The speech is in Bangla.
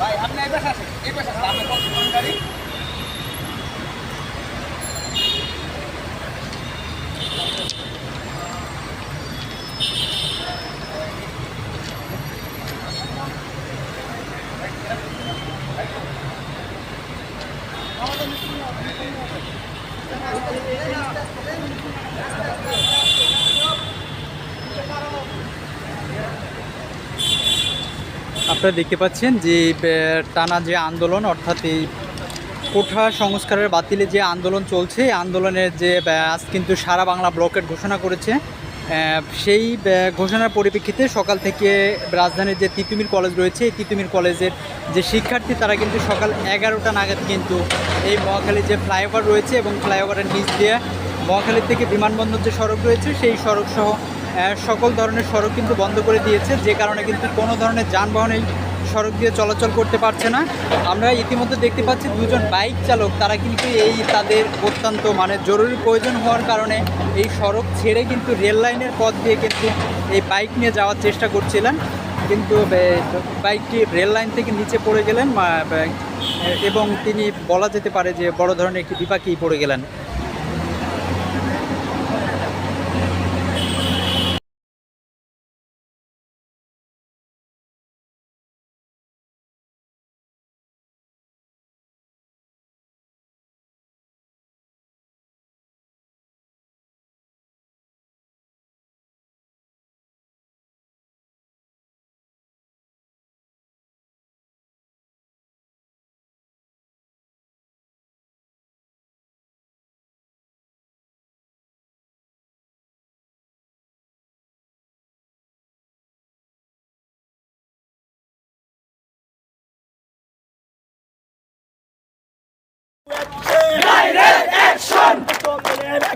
ভাই আপনি এই পাশে আসেন এই পাশে আসেন আপনার কত গাড়ি আপনারা দেখতে পাচ্ছেন যে টানা যে আন্দোলন, অর্থাৎ এই কোঠা সংস্কারের বাতিলে যে আন্দোলন চলছে আন্দোলনের যে আজ কিন্তু সারা বাংলা ব্লকেট ঘোষণা করেছে। সেই ঘোষণার পরিপ্রেক্ষিতে সকাল থেকে রাজধানীর যে তিতুমির কলেজ রয়েছে, এই তিতুমির কলেজের যে শিক্ষার্থী, তারা কিন্তু সকাল এগারোটা নাগাদ কিন্তু এই মহাখালী যে ফ্লাইওভার রয়েছে এবং ফ্লাইওভারের নিচ দিয়ে মহাখালী থেকে বিমানবন্দর যে সড়ক রয়েছে, সেই সড়ক সহ সকল ধরনের সড়ক কিন্তু বন্ধ করে দিয়েছে, যে কারণে কিন্তু কোনো ধরনের যানবাহন এই সড়ক দিয়ে চলাচল করতে পারছে না। আমরা ইতিমধ্যে দেখতে পাচ্ছি দুজন বাইক চালক, তারা কিন্তু এই তাদের অত্যন্ত মানে জরুরি প্রয়োজন হওয়ার কারণে এই সড়ক ছেড়ে কিন্তু রেল লাইনের পথ দিয়ে কিন্তু এই বাইক নিয়ে যাওয়ার চেষ্টা করছিলেন। কিন্তু বাইকটি রেল লাইন থেকে নিচে পড়ে গেলেন এবং তিনি বলা যেতে পারে যে বড় ধরনের একটি বিপাকেই পড়ে গেলেন।